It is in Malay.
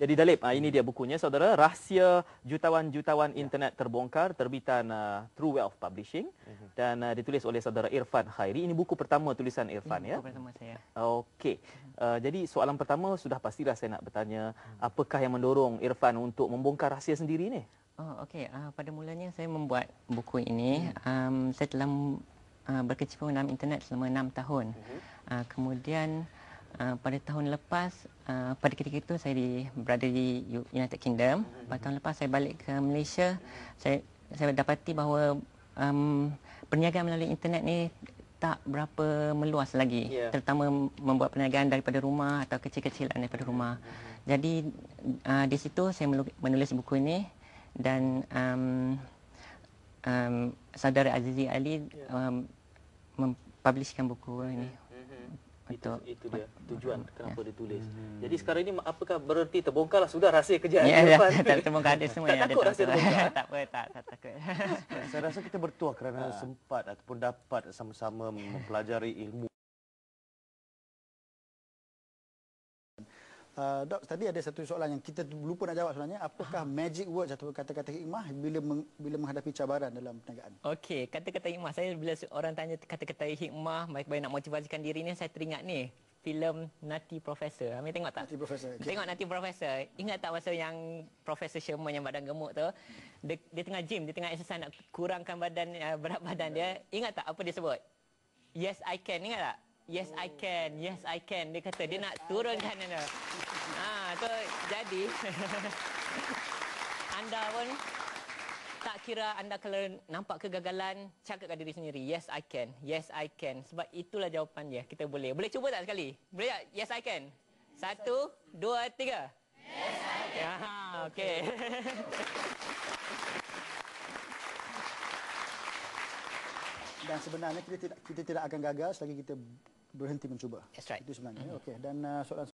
Jadi Dalip, ah, ini dia bukunya saudara, Rahsia Jutawan-Jutawan Internet Terbongkar terbitan uh, True Wealth Publishing dan uh, ditulis oleh saudara Irfan Khairi. Ini buku pertama tulisan Irfan ya. Buku pertama saya. Okey. Uh, jadi soalan pertama sudah pastilah saya nak bertanya, apakah yang mendorong Irfan untuk membongkar rahsia sendiri ni? Oh, okey. Uh, pada mulanya saya membuat buku ini. Um, saya telah uh, berkecimpung dalam internet selama enam tahun. Uh, kemudian uh, pada tahun lepas, uh, pada ketika itu saya di, berada di United Kingdom. Pada tahun lepas saya balik ke Malaysia. Saya saya dapati bahawa um, perniagaan melalui internet ni tak berapa meluas lagi Ya. terutama membuat perniagaan daripada rumah atau kecil-kecilan daripada rumah. Jadi uh, di situ saya menulis buku ini dan um, um, saudara Azizi Ali um, mempublishkan buku ini. Itu, Betul. itu dia tujuan kenapa ditulis. Jadi sekarang ini apakah berhenti terbongkarlah sudah rahsia kerja Ya, ya, tak terbongkar ada semua Tak yang ada takut dalam rahsia tu. terbongkar? tak apa, tak, tak takut. Saya rasa kita bertuah kerana sempat ataupun dapat sama-sama mempelajari ilmu. Uh, Dok, tadi ada satu soalan yang kita lupa nak jawab sebenarnya. Apakah magic words atau kata-kata hikmah bila meng, bila menghadapi cabaran dalam perniagaan? Okey, kata-kata hikmah. Saya bila orang tanya kata-kata hikmah, baik-baik nak motivasikan diri ni, saya teringat ni. filem Nati Professor. Amir tengok tak? Nati Professor. Okay. Tengok Nati Professor. Ingat tak masa yang Profesor Sherman yang badan gemuk tu? Dia, dia tengah gym, dia tengah exercise nak kurangkan badan uh, berat badan dia. Ingat tak apa dia sebut? Yes, I can. Ingat tak? Yes, I can. Yes, I can. Dia kata dia nak turunkan dia. Ha, tu jadi anda pun tak kira anda kalau nampak kegagalan, cakap kat diri sendiri, yes I can, yes I can. Sebab itulah jawapan dia, kita boleh. Boleh cuba tak sekali? Boleh tak? Yes I can. Satu, dua, tiga. Yes I can. Ya, okey. Dan sebenarnya kita tidak kita tidak akan gagal selagi kita berhenti mencuba. That's right. Itu sebenarnya. Okey. Dan uh, soalan